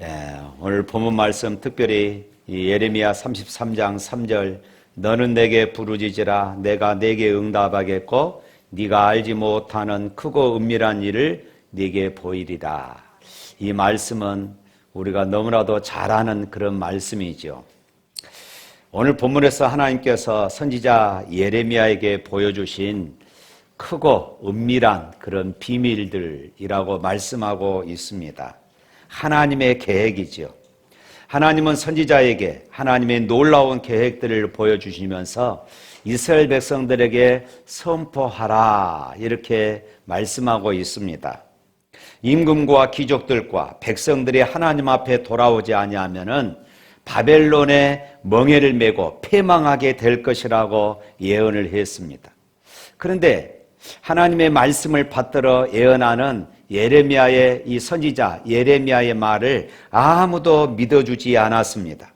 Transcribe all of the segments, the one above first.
예, 오늘 본문 말씀 특별히 이 예레미야 33장 3절 너는 내게 부르짖으라 내가 내게 응답하겠고 네가 알지 못하는 크고 은밀한 일을 네게 보이리라. 이 말씀은 우리가 너무나도 잘 아는 그런 말씀이죠. 오늘 본문에서 하나님께서 선지자 예레미야에게 보여주신 크고 은밀한 그런 비밀들이라고 말씀하고 있습니다. 하나님의 계획이죠. 하나님은 선지자에게 하나님의 놀라운 계획들을 보여주시면서 이스라엘 백성들에게 선포하라 이렇게 말씀하고 있습니다. 임금과 귀족들과 백성들이 하나님 앞에 돌아오지 아니하면은 바벨론의 멍해를 메고 패망하게 될 것이라고 예언을 했습니다. 그런데 하나님의 말씀을 받들어 예언하는 예레미야의 이 선지자 예레미야의 말을 아무도 믿어주지 않았습니다.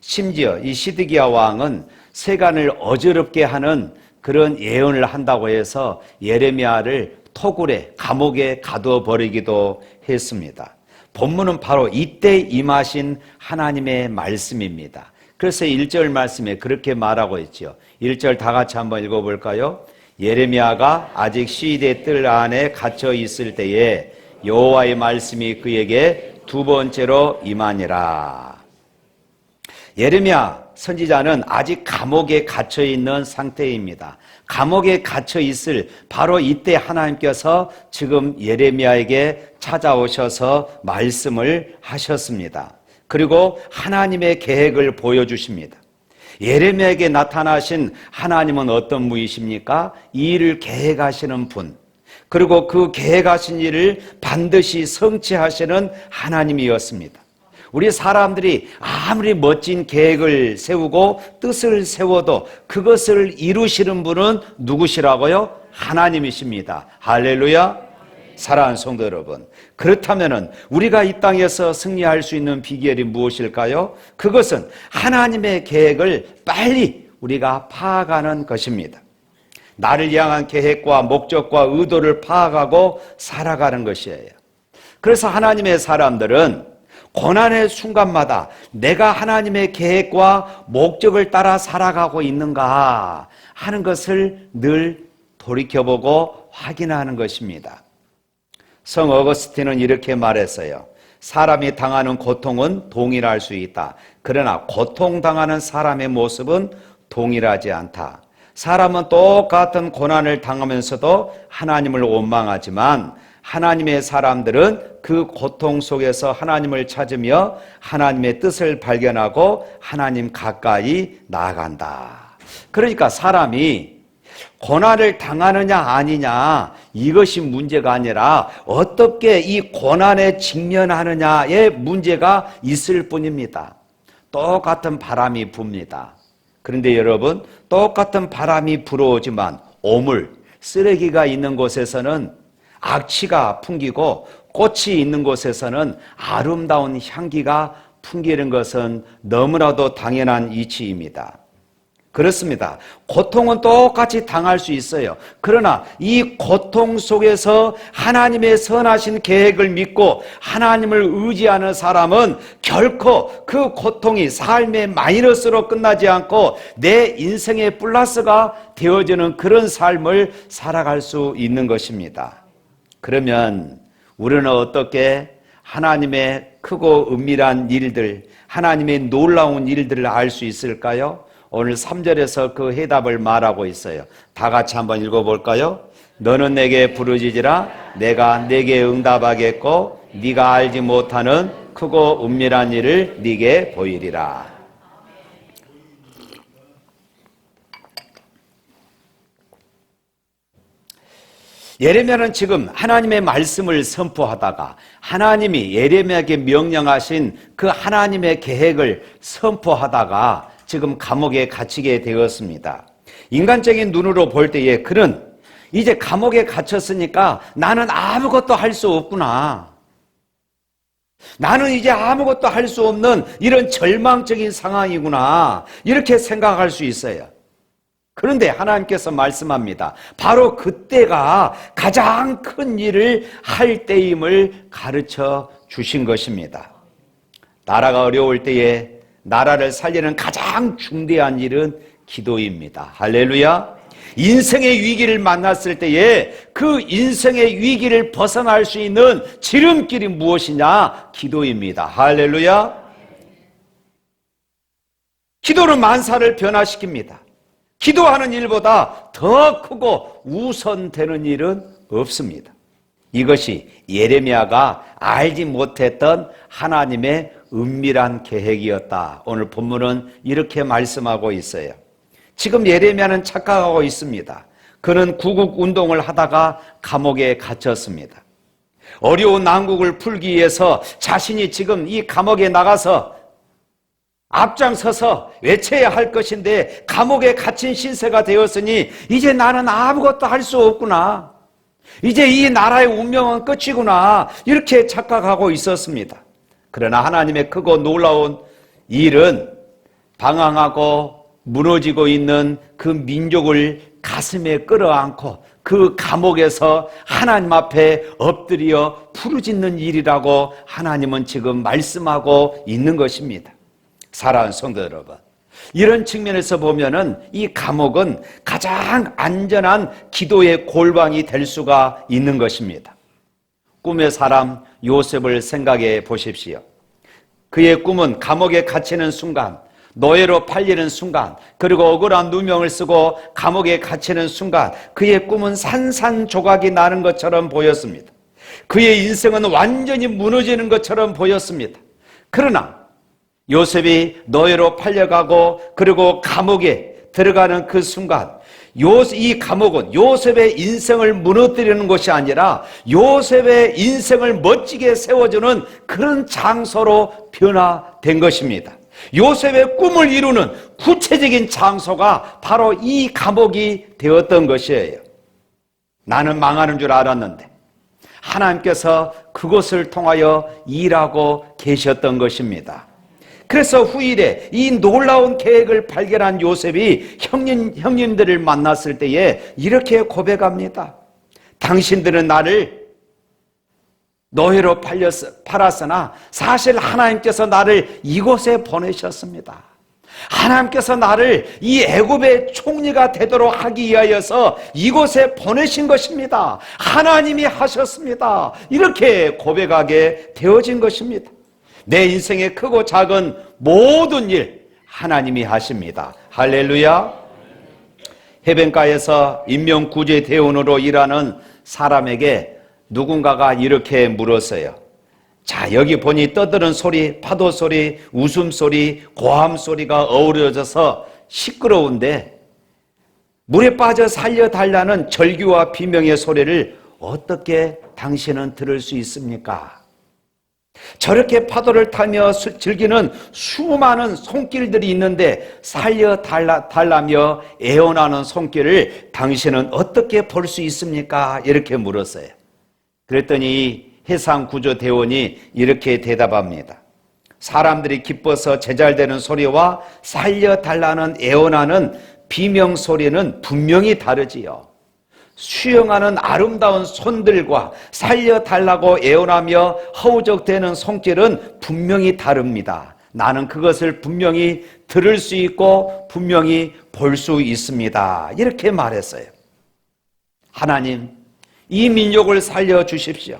심지어 이 시드기야 왕은 세간을 어지럽게 하는 그런 예언을 한다고 해서 예레미야를 토굴에 감옥에 가두어 버리기도 했습니다. 본문은 바로 이때 임하신 하나님의 말씀입니다. 그래서 1절 말씀에 그렇게 말하고 있죠. 1절 다 같이 한번 읽어 볼까요? 예레미야가 아직 시대 뜰 안에 갇혀 있을 때에 여호와의 말씀이 그에게 두 번째로 임하니라. 예레미야 선지자는 아직 감옥에 갇혀 있는 상태입니다. 감옥에 갇혀 있을 바로 이때 하나님께서 지금 예레미야에게 찾아오셔서 말씀을 하셨습니다. 그리고 하나님의 계획을 보여주십니다. 예레미야에게 나타나신 하나님은 어떤 분이십니까? 이 일을 계획하시는 분. 그리고 그 계획하신 일을 반드시 성취하시는 하나님이었습니다. 우리 사람들이 아무리 멋진 계획을 세우고 뜻을 세워도 그것을 이루시는 분은 누구시라고요? 하나님이십니다. 할렐루야. 사랑하는 성도 여러분. 그렇다면 우리가 이 땅에서 승리할 수 있는 비결이 무엇일까요? 그것은 하나님의 계획을 빨리 우리가 파악하는 것입니다. 나를 향한 계획과 목적과 의도를 파악하고 살아가는 것이에요. 그래서 하나님의 사람들은 고난의 순간마다 내가 하나님의 계획과 목적을 따라 살아가고 있는가 하는 것을 늘 돌이켜보고 확인하는 것입니다. 성 어거스틴은 이렇게 말했어요. 사람이 당하는 고통은 동일할 수 있다. 그러나 고통당하는 사람의 모습은 동일하지 않다. 사람은 똑같은 고난을 당하면서도 하나님을 원망하지만 하나님의 사람들은 그 고통 속에서 하나님을 찾으며 하나님의 뜻을 발견하고 하나님 가까이 나아간다. 그러니까 사람이 고난을 당하느냐 아니냐 이것이 문제가 아니라 어떻게 이 고난에 직면하느냐의 문제가 있을 뿐입니다. 똑같은 바람이 붑니다. 그런데 여러분 똑같은 바람이 불어오지만 오물 쓰레기가 있는 곳에서는 악취가 풍기고 꽃이 있는 곳에서는 아름다운 향기가 풍기는 것은 너무나도 당연한 이치입니다. 그렇습니다. 고통은 똑같이 당할 수 있어요. 그러나 이 고통 속에서 하나님의 선하신 계획을 믿고 하나님을 의지하는 사람은 결코 그 고통이 삶의 마이너스로 끝나지 않고 내 인생의 플러스가 되어지는 그런 삶을 살아갈 수 있는 것입니다. 그러면 우리는 어떻게 하나님의 크고 은밀한 일들, 하나님의 놀라운 일들을 알 수 있을까요? 오늘 3절에서 그 해답을 말하고 있어요. 다 같이 한번 읽어볼까요? 너는 내게 부르짖으라 내가 내게 응답하겠고 네가 알지 못하는 크고 은밀한 일을 네게 보이리라. 예레미야는 지금 하나님의 말씀을 선포하다가 하나님이 예레미야에게 명령하신 그 하나님의 계획을 선포하다가 지금 감옥에 갇히게 되었습니다. 인간적인 눈으로 볼 때에 그는 이제 감옥에 갇혔으니까 나는 아무것도 할 수 없구나. 나는 이제 아무것도 할 수 없는 이런 절망적인 상황이구나. 이렇게 생각할 수 있어요. 그런데 하나님께서 말씀합니다. 바로 그때가 가장 큰 일을 할 때임을 가르쳐 주신 것입니다. 나라가 어려울 때에 나라를 살리는 가장 중대한 일은 기도입니다. 할렐루야. 인생의 위기를 만났을 때에 그 인생의 위기를 벗어날 수 있는 지름길이 무엇이냐? 기도입니다. 할렐루야. 기도는 만사를 변화시킵니다. 기도하는 일보다 더 크고 우선되는 일은 없습니다. 이것이 예레미야가 알지 못했던 하나님의 은밀한 계획이었다. 오늘 본문은 이렇게 말씀하고 있어요. 지금 예레미야는 착각하고 있습니다. 그는 구국 운동을 하다가 감옥에 갇혔습니다. 어려운 난국을 풀기 위해서 자신이 지금 이 감옥에 나가서 앞장서서 외쳐야 할 것인데 감옥에 갇힌 신세가 되었으니 이제 나는 아무것도 할 수 없구나. 이제 이 나라의 운명은 끝이구나. 이렇게 착각하고 있었습니다. 그러나 하나님의 크고 놀라운 일은 방황하고 무너지고 있는 그 민족을 가슴에 끌어안고 그 감옥에서 하나님 앞에 엎드려 부르짖는 일이라고 하나님은 지금 말씀하고 있는 것입니다. 사랑하는 성도 여러분. 이런 측면에서 보면은 이 감옥은 가장 안전한 기도의 골방이 될 수가 있는 것입니다. 꿈의 사람 요셉을 생각해 보십시오. 그의 꿈은 감옥에 갇히는 순간, 노예로 팔리는 순간, 그리고 억울한 누명을 쓰고 감옥에 갇히는 순간, 그의 꿈은 산산조각이 나는 것처럼 보였습니다. 그의 인생은 완전히 무너지는 것처럼 보였습니다. 그러나 요셉이 노예로 팔려가고 그리고 감옥에 들어가는 그 순간 요, 이 감옥은 요셉의 인생을 무너뜨리는 것이 아니라 요셉의 인생을 멋지게 세워주는 그런 장소로 변화된 것입니다. 요셉의 꿈을 이루는 구체적인 장소가 바로 이 감옥이 되었던 것이에요. 나는 망하는 줄 알았는데 하나님께서 그것을 통하여 일하고 계셨던 것입니다. 그래서 후일에 이 놀라운 계획을 발견한 요셉이 형님, 형님들을 만났을 때에 이렇게 고백합니다. 당신들은 나를 노예로 팔렸, 팔았으나 사실 하나님께서 나를 이곳에 보내셨습니다. 하나님께서 나를 이 애굽의 총리가 되도록 하기 위하여서 이곳에 보내신 것입니다. 하나님이 하셨습니다. 이렇게 고백하게 되어진 것입니다. 내 인생의 크고 작은 모든 일 하나님이 하십니다. 할렐루야. 해변가에서 인명구제 대원으로 일하는 사람에게 누군가가 이렇게 물었어요. 자, 여기 보니 떠드는 소리, 파도 소리, 웃음 소리, 고함 소리가 어우러져서 시끄러운데 물에 빠져 살려달라는 절규와 비명의 소리를 어떻게 당신은 들을 수 있습니까? 저렇게 파도를 타며 즐기는 수많은 손길들이 있는데 살려달라, 달라며 애원하는 손길을 당신은 어떻게 볼 수 있습니까? 이렇게 물었어요. 그랬더니 해상구조대원이 이렇게 대답합니다. 사람들이 기뻐서 제잘되는 소리와 살려달라는 애원하는 비명 소리는 분명히 다르지요. 수영하는 아름다운 손들과 살려달라고 애원하며 허우적대는 손길은 분명히 다릅니다. 나는 그것을 분명히 들을 수 있고 분명히 볼 수 있습니다. 이렇게 말했어요. 하나님, 이 민족을 살려 주십시오.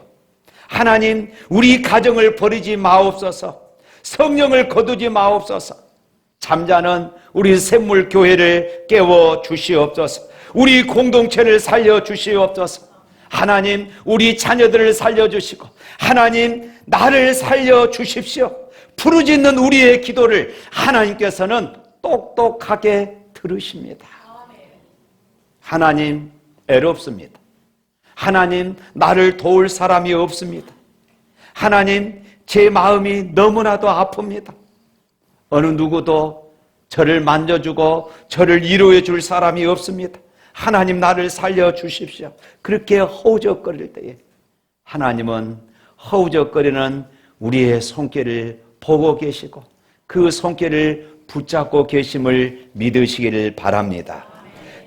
하나님, 우리 가정을 버리지 마옵소서. 성령을 거두지 마옵소서. 잠자는 우리 샘물 교회를 깨워 주시옵소서. 우리 공동체를 살려 주시옵소서. 하나님, 우리 자녀들을 살려 주시고 하나님, 나를 살려 주십시오. 부르짖는 우리의 기도를 하나님께서는 똑똑하게 들으십니다. 하나님, 애롭습니다. 하나님, 나를 도울 사람이 없습니다. 하나님, 제 마음이 너무나도 아픕니다. 어느 누구도 저를 만져주고 저를 위로해 줄 사람이 없습니다. 하나님 나를 살려 주십시오. 그렇게 허우적거릴 때에 하나님은 허우적거리는 우리의 손길을 보고 계시고 그 손길을 붙잡고 계심을 믿으시기를 바랍니다.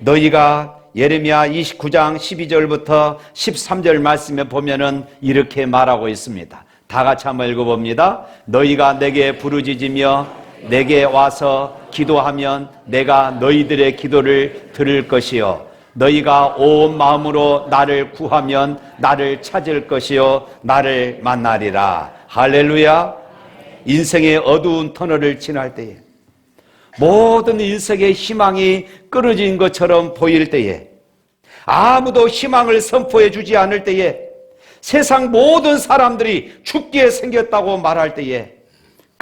너희가 예레미야 29장 12절부터 13절 말씀에 보면은 이렇게 말하고 있습니다. 다 같이 한번 읽어봅니다. 너희가 내게 부르짖으며 내게 와서 기도하면 내가 너희들의 기도를 들을 것이요. 너희가 온 마음으로 나를 구하면 나를 찾을 것이요. 나를 만나리라. 할렐루야. 인생의 어두운 터널을 지날 때에 모든 인생의 희망이 끊어진 것처럼 보일 때에 아무도 희망을 선포해 주지 않을 때에 세상 모든 사람들이 죽게 생겼다고 말할 때에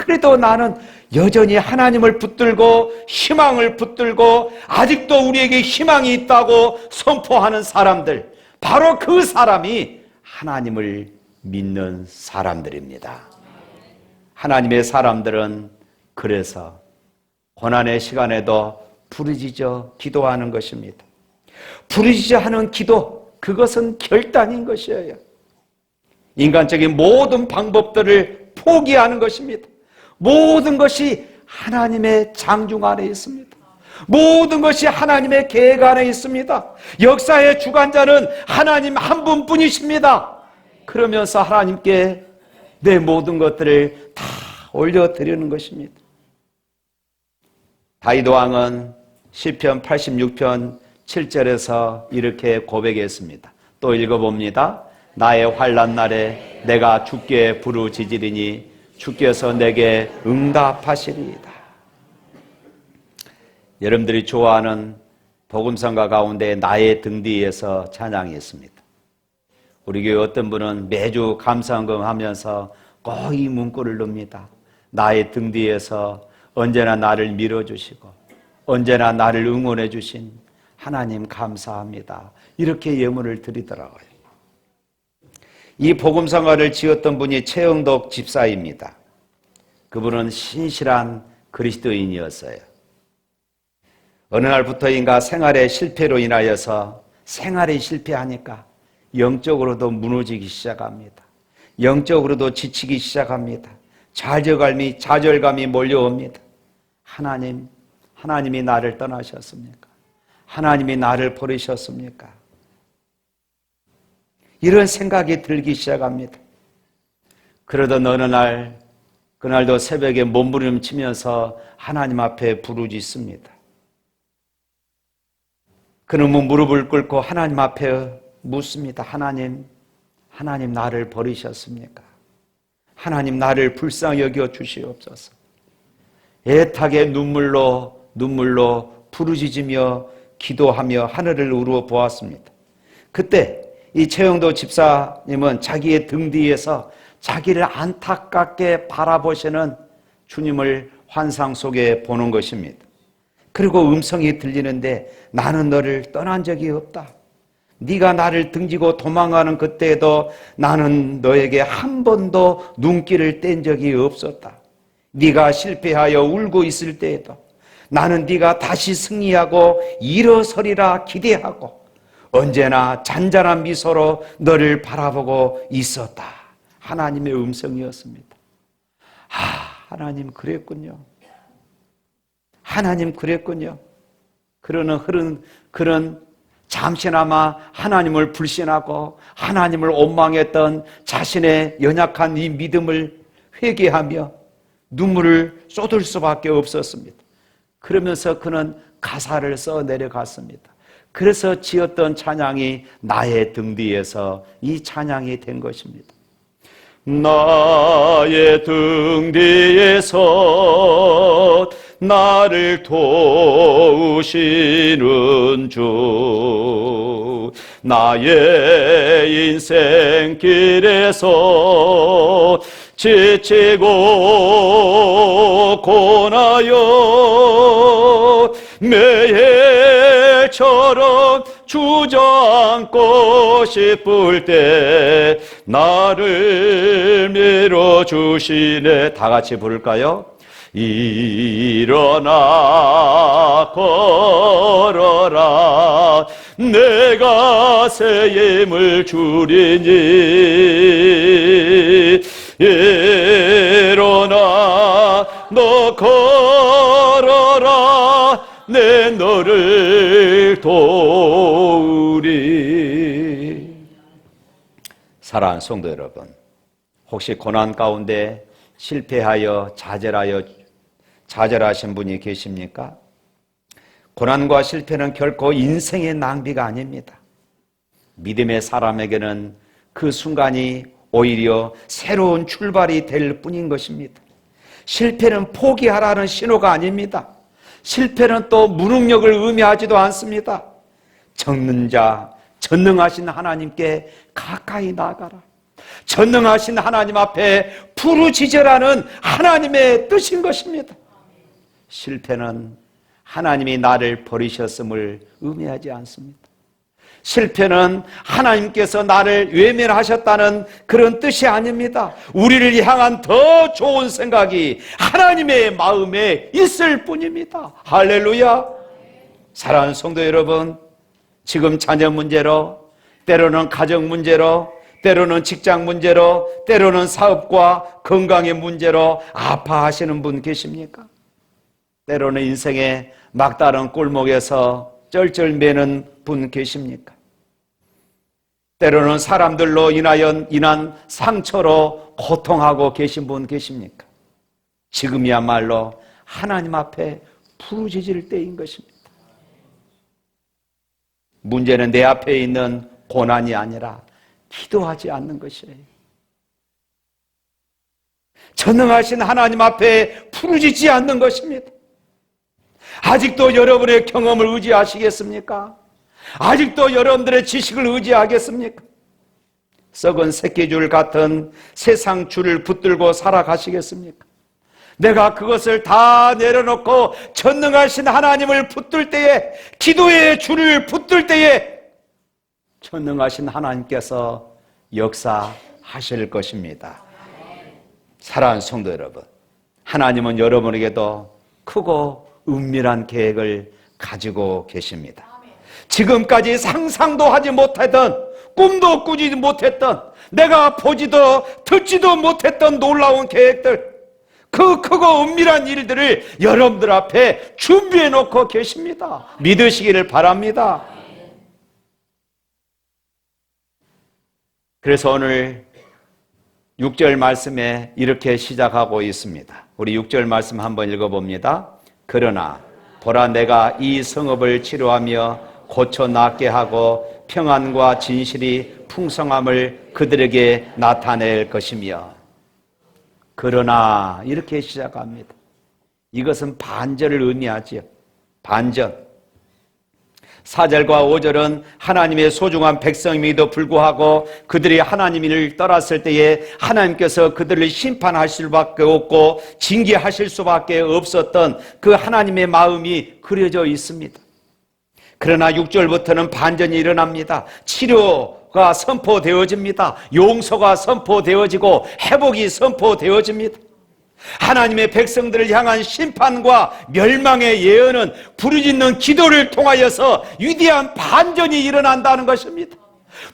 그래도 나는 여전히 하나님을 붙들고 희망을 붙들고 아직도 우리에게 희망이 있다고 선포하는 사람들 바로 그 사람이 하나님을 믿는 사람들입니다. 하나님의 사람들은 그래서 고난의 시간에도 부르짖어 기도하는 것입니다. 부르짖어 하는 기도 그것은 결단인 것이에요. 인간적인 모든 방법들을 포기하는 것입니다. 모든 것이 하나님의 장중 안에 있습니다. 모든 것이 하나님의 계획 안에 있습니다. 역사의 주관자는 하나님 한 분뿐이십니다. 그러면서 하나님께 내 모든 것들을 다 올려드리는 것입니다. 다윗 왕은 시편 86편 7절에서 이렇게 고백했습니다. 또 읽어봅니다. 나의 환란 날에 내가 주께 부르짖으리니 주께서 내게 응답하시리이다. 여러분들이 좋아하는 복음성가 가운데 나의 등 뒤에서 찬양이 있습니다. 우리 교회 어떤 분은 매주 감사헌금 하면서 꼭 이 문구를 넣습니다. 나의 등 뒤에서 언제나 나를 밀어주시고 언제나 나를 응원해 주신 하나님 감사합니다. 이렇게 예물을 드리더라고요. 이 복음성가를 지었던 분이 최영덕 집사입니다. 그분은 신실한 그리스도인이었어요. 어느 날부터인가 생활의 실패로 인하여서 생활이 실패하니까 영적으로도 무너지기 시작합니다. 영적으로도 지치기 시작합니다. 좌절감이, 좌절감이 몰려옵니다. 하나님, 하나님이 나를 떠나셨습니까? 하나님이 나를 버리셨습니까? 이런 생각이 들기 시작합니다. 그러던 어느 날, 그날도 새벽에 몸부림치면서 하나님 앞에 부르짖습니다. 그놈은 무릎을 꿇고 하나님 앞에 묻습니다. 하나님, 하나님 나를 버리셨습니까? 하나님 나를 불쌍히 여겨 주시옵소서. 애타게 눈물로 눈물로 부르짖으며 기도하며 하늘을 우러 보았습니다. 그때 이 최영도 집사님은 자기의 등 뒤에서 자기를 안타깝게 바라보시는 주님을 환상 속에 보는 것입니다. 그리고 음성이 들리는데 나는 너를 떠난 적이 없다. 네가 나를 등지고 도망가는 그때에도 나는 너에게 한 번도 눈길을 뗀 적이 없었다. 네가 실패하여 울고 있을 때에도 나는 네가 다시 승리하고 일어서리라 기대하고 언제나 잔잔한 미소로 너를 바라보고 있었다. 하나님의 음성이었습니다. 아, 하나님 그랬군요. 하나님 그랬군요. 그러는 흐른 그런 잠시나마 하나님을 불신하고 하나님을 원망했던 자신의 연약한 이 믿음을 회개하며 눈물을 쏟을 수밖에 없었습니다. 그러면서 그는 가사를 써 내려갔습니다. 그래서 지었던 찬양이 나의 등 뒤에서 이 찬양이 된 것입니다. 나의 등 뒤에서 나를 도우시는 주 나의 인생길에서 지치고 고나요 매 일처럼 주저앉고 싶을 때 나를 밀어주시네. 다 같이 부를까요? 일어나 걸어라. 내가 새 힘을 주리니. 일 도우리 사랑하는 성도 여러분 혹시 고난 가운데 실패하여 좌절하여 좌절하신 분이 계십니까? 고난과 실패는 결코 인생의 낭비가 아닙니다. 믿음의 사람에게는 그 순간이 오히려 새로운 출발이 될 뿐인 것입니다. 실패는 포기하라는 신호가 아닙니다. 실패는 또 무능력을 의미하지도 않습니다. 적는 자, 전능하신 하나님께 가까이 나가라. 전능하신 하나님 앞에 부르짖으라는 하나님의 뜻인 것입니다. 실패는 하나님이 나를 버리셨음을 의미하지 않습니다. 실패는 하나님께서 나를 외면하셨다는 그런 뜻이 아닙니다. 우리를 향한 더 좋은 생각이 하나님의 마음에 있을 뿐입니다. 할렐루야. 사랑하는 성도 여러분, 지금 자녀 문제로, 때로는 가정 문제로, 때로는 직장 문제로, 때로는 사업과 건강의 문제로 아파하시는 분 계십니까? 때로는 인생의 막다른 꼴목에서 쩔쩔매는 분 계십니까? 때로는 사람들로 인하여 인한 상처로 고통하고 계신 분 계십니까? 지금이야말로 하나님 앞에 부르짖을 때인 것입니다. 문제는 내 앞에 있는 고난이 아니라 기도하지 않는 것이에요. 전능하신 하나님 앞에 부르짖지 않는 것입니다. 아직도 여러분의 경험을 의지하시겠습니까? 아직도 여러분들의 지식을 의지하겠습니까? 썩은 새끼줄 같은 세상 줄을 붙들고 살아가시겠습니까? 내가 그것을 다 내려놓고 전능하신 하나님을 붙들 때에 기도의 줄을 붙들 때에 전능하신 하나님께서 역사하실 것입니다. 사랑하는 성도 여러분, 하나님은 여러분에게도 크고 은밀한 계획을 가지고 계십니다. 지금까지 상상도 하지 못했던 꿈도 꾸지 못했던 내가 보지도 듣지도 못했던 놀라운 계획들 그 크고 은밀한 일들을 여러분들 앞에 준비해 놓고 계십니다. 믿으시기를 바랍니다. 그래서 오늘 6절 말씀에 이렇게 시작하고 있습니다. 우리 6절 말씀 한번 읽어봅니다. 그러나 보라 내가 이 성읍을 치료하며 고쳐 낫게 하고 평안과 진실이 풍성함을 그들에게 나타낼 것이며 그러나 이렇게 시작합니다. 이것은 반절을 의미하지요. 반전. 4절과 5절은 하나님의 소중한 백성임에도 불구하고 그들이 하나님을 떠났을 때에 하나님께서 그들을 심판하실 수밖에 없고 징계하실 수밖에 없었던 그 하나님의 마음이 그려져 있습니다. 그러나 6절부터는 반전이 일어납니다. 치료가 선포되어집니다. 용서가 선포되어지고 회복이 선포되어집니다. 하나님의 백성들을 향한 심판과 멸망의 예언은 부르짖는 기도를 통하여서 위대한 반전이 일어난다는 것입니다.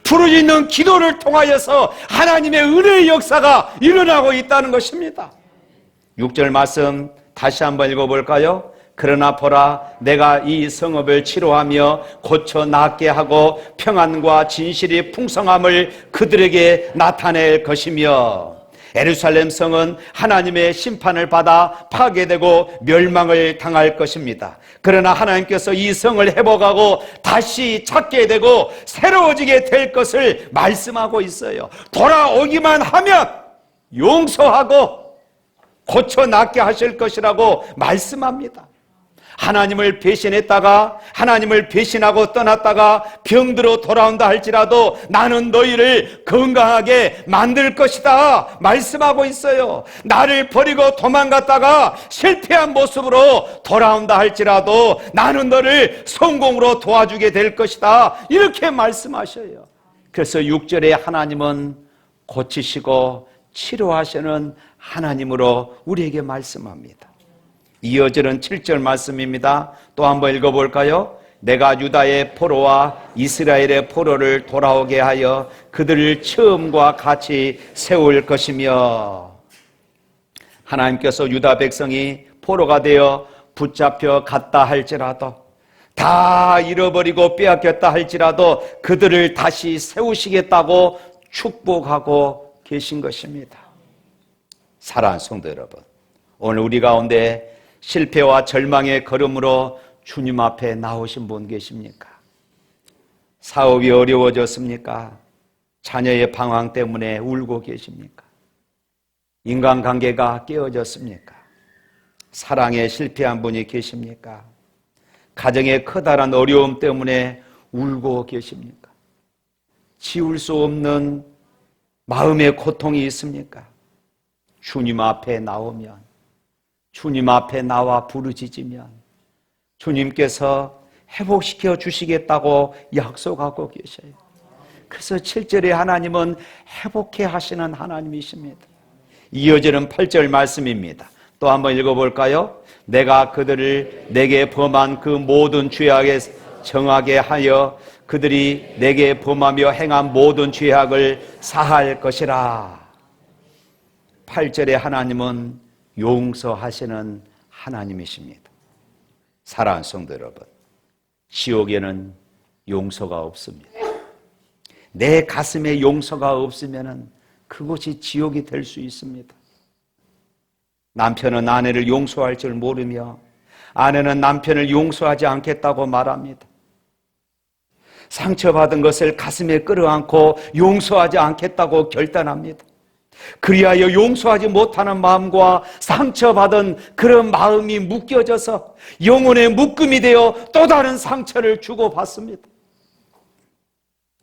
부르짖는 기도를 통하여서 하나님의 은혜의 역사가 일어나고 있다는 것입니다. 6절 말씀 다시 한번 읽어볼까요? 그러나 보라 내가 이 성읍을 치료하며 고쳐 낫게 하고 평안과 진실이 풍성함을 그들에게 나타낼 것이며 에루살렘 성은 하나님의 심판을 받아 파괴되고 멸망을 당할 것입니다. 그러나 하나님께서 이 성을 회복하고 다시 찾게 되고 새로워지게 될 것을 말씀하고 있어요. 돌아오기만 하면 용서하고 고쳐 낫게 하실 것이라고 말씀합니다. 하나님을 배신했다가 하나님을 배신하고 떠났다가 병들어 돌아온다 할지라도 나는 너희를 건강하게 만들 것이다 말씀하고 있어요. 나를 버리고 도망갔다가 실패한 모습으로 돌아온다 할지라도 나는 너를 성공으로 도와주게 될 것이다. 이렇게 말씀하셔요. 그래서 6절에 하나님은 고치시고 치료하시는 하나님으로 우리에게 말씀합니다. 이어지는 7절 말씀입니다. 또 한번 읽어볼까요? 내가 유다의 포로와 이스라엘의 포로를 돌아오게 하여 그들을 처음과 같이 세울 것이며 하나님께서 유다 백성이 포로가 되어 붙잡혀 갔다 할지라도 다 잃어버리고 빼앗겼다 할지라도 그들을 다시 세우시겠다고 축복하고 계신 것입니다. 사랑하는 성도 여러분, 오늘 우리 가운데 실패와 절망의 걸음으로 주님 앞에 나오신 분 계십니까? 사업이 어려워졌습니까? 자녀의 방황 때문에 울고 계십니까? 인간관계가 깨어졌습니까? 사랑에 실패한 분이 계십니까? 가정의 커다란 어려움 때문에 울고 계십니까? 지울 수 없는 마음의 고통이 있습니까? 주님 앞에 나오면, 주님 앞에 나와 부르짖으면, 주님께서 회복시켜 주시겠다고 약속하고 계셔요. 그래서 7절에 하나님은 회복해 하시는 하나님이십니다. 이어지는 8절 말씀입니다. 또 한번 읽어볼까요? 내가 그들을 내게 범한 그 모든 죄악에 정하게 하여 그들이 내게 범하며 행한 모든 죄악을 사할 것이라. 8절에 하나님은 용서하시는 하나님이십니다. 사랑하는 성도 여러분, 지옥에는 용서가 없습니다. 내 가슴에 용서가 없으면 그곳이 지옥이 될 수 있습니다. 남편은 아내를 용서할 줄 모르며 아내는 남편을 용서하지 않겠다고 말합니다. 상처받은 것을 가슴에 끌어안고 용서하지 않겠다고 결단합니다. 그리하여 용서하지 못하는 마음과 상처받은 그런 마음이 묶여져서 영혼의 묶음이 되어 또 다른 상처를 주고받습니다.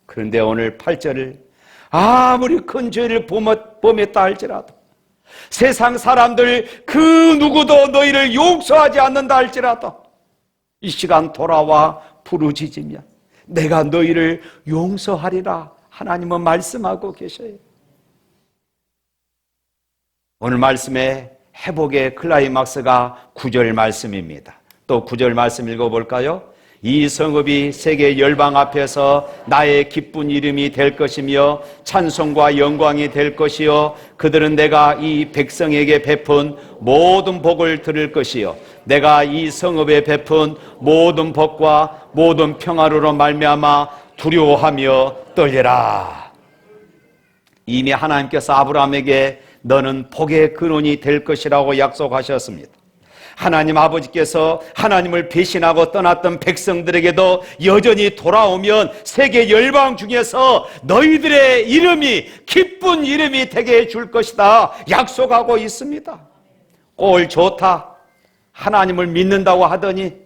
그런데 오늘 8절을 아무리 큰 죄를 범했다 할지라도 세상 사람들 그 누구도 너희를 용서하지 않는다 할지라도 이 시간 돌아와 부르짖으며 내가 너희를 용서하리라 하나님은 말씀하고 계셔요. 오늘 말씀의 회복의 클라이막스가 9절 말씀입니다. 또 9절 말씀 읽어볼까요? 이 성읍이 세계 열방 앞에서 나의 기쁜 이름이 될 것이며 찬송과 영광이 될 것이요 그들은 내가 이 백성에게 베푼 모든 복을 들을 것이요 내가 이 성읍에 베푼 모든 복과 모든 평화로로 말미암아 두려워하며 떨려라. 이미 하나님께서 아브라함에게 너는 복의 근원이 될 것이라고 약속하셨습니다. 하나님 아버지께서 하나님을 배신하고 떠났던 백성들에게도 여전히 돌아오면 세계 열방 중에서 너희들의 이름이 기쁜 이름이 되게 해줄 것이다. 약속하고 있습니다. 꼴 좋다. 하나님을 믿는다고 하더니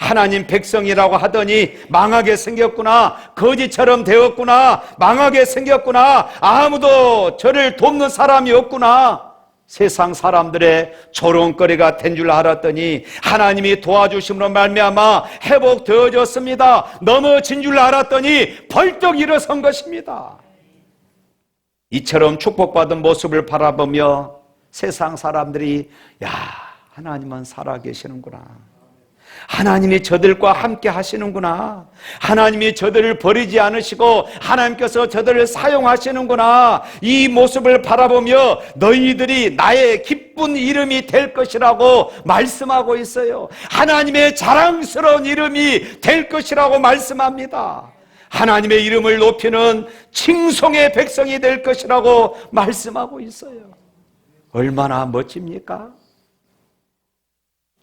하나님 백성이라고 하더니 망하게 생겼구나. 거지처럼 되었구나. 망하게 생겼구나. 아무도 저를 돕는 사람이 없구나. 세상 사람들의 조롱거리가 된 줄 알았더니 하나님이 도와주심으로 말미암아 회복되어졌습니다. 넘어진 줄 알았더니 벌떡 일어선 것입니다. 이처럼 축복받은 모습을 바라보며 세상 사람들이 야 하나님은 살아계시는구나. 하나님이 저들과 함께 하시는구나. 하나님이 저들을 버리지 않으시고 하나님께서 저들을 사용하시는구나. 이 모습을 바라보며 너희들이 나의 기쁜 이름이 될 것이라고 말씀하고 있어요. 하나님의 자랑스러운 이름이 될 것이라고 말씀합니다. 하나님의 이름을 높이는 칭송의 백성이 될 것이라고 말씀하고 있어요. 얼마나 멋집니까?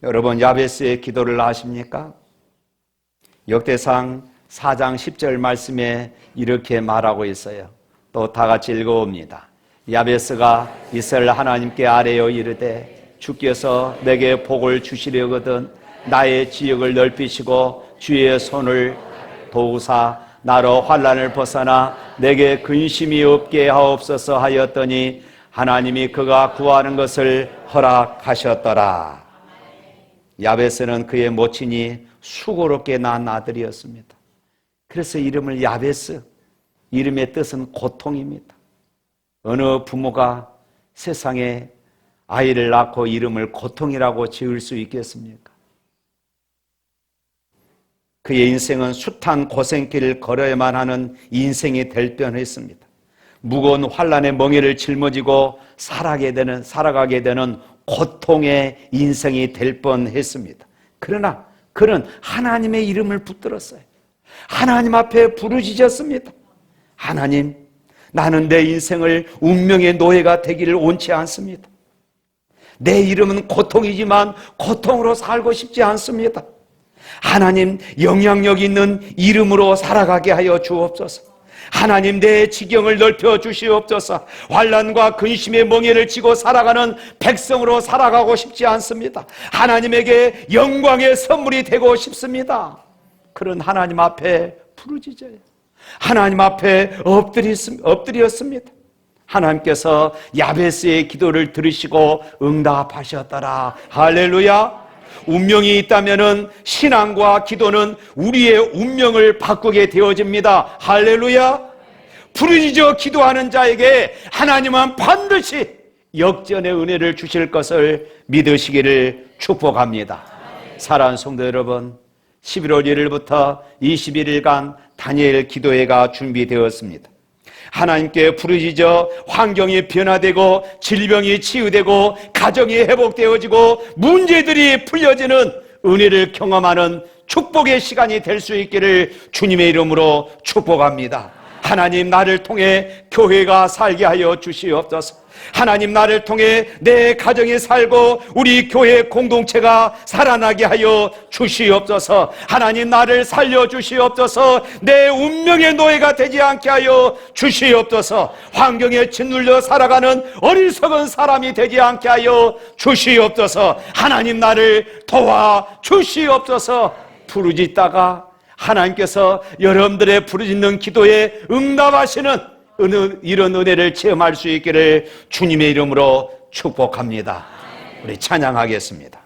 여러분 야베스의 기도를 아십니까? 역대상 4장 10절 말씀에 이렇게 말하고 있어요. 또 다 같이 읽어봅니다. 야베스가 이스라엘 하나님께 아뢰어 이르되 주께서 내게 복을 주시려거든 나의 지역을 넓히시고 주의 손을 도우사 나로 환란을 벗어나 내게 근심이 없게 하옵소서 하였더니 하나님이 그가 구하는 것을 허락하셨더라. 야베스는 그의 모친이 수고롭게 낳은 아들이었습니다. 그래서 이름을 야베스, 이름의 뜻은 고통입니다. 어느 부모가 세상에 아이를 낳고 이름을 고통이라고 지을 수 있겠습니까? 그의 인생은 숱한 고생길을 걸어야만 하는 인생이 될 뻔했습니다. 무거운 환란의 멍에를 짊어지고 살아가게 되는 살아가게 되는 고통의 인생이 될 뻔했습니다. 그러나 그는 하나님의 이름을 붙들었어요. 하나님 앞에 부르짖었습니다. 하나님, 나는 내 인생을 운명의 노예가 되기를 원치 않습니다. 내 이름은 고통이지만 고통으로 살고 싶지 않습니다. 하나님 영향력 있는 이름으로 살아가게 하여 주옵소서. 하나님 내 지경을 넓혀 주시옵소서. 환란과 근심의 멍에를 지고 살아가는 백성으로 살아가고 싶지 않습니다. 하나님에게 영광의 선물이 되고 싶습니다. 그런 하나님 앞에 부르짖어요. 하나님 앞에 엎드렸- 엎드렸습니다. 하나님께서 야베스의 기도를 들으시고 응답하셨더라. 할렐루야. 운명이 있다면은 신앙과 기도는 우리의 운명을 바꾸게 되어집니다. 할렐루야. 부르짖어 기도하는 자에게 하나님은 반드시 역전의 은혜를 주실 것을 믿으시기를 축복합니다. 사랑하는 성도 여러분, 11월 1일부터 21일간 다니엘 기도회가 준비되었습니다. 하나님께 부르짖어 환경이 변화되고 질병이 치유되고 가정이 회복되어지고 문제들이 풀려지는 은혜를 경험하는 축복의 시간이 될 수 있기를 주님의 이름으로 축복합니다. 하나님 나를 통해 교회가 살게 하여 주시옵소서. 하나님 나를 통해 내 가정이 살고 우리 교회 공동체가 살아나게 하여 주시옵소서. 하나님 나를 살려 주시옵소서. 내 운명의 노예가 되지 않게 하여 주시옵소서. 환경에 짓눌려 살아가는 어리석은 사람이 되지 않게 하여 주시옵소서. 하나님 나를 도와 주시옵소서. 부르짖다가 하나님께서 여러분들의 부르짖는 기도에 응답하시는 어느 이런 은혜를 체험할 수 있기를 주님의 이름으로 축복합니다. 우리 찬양하겠습니다.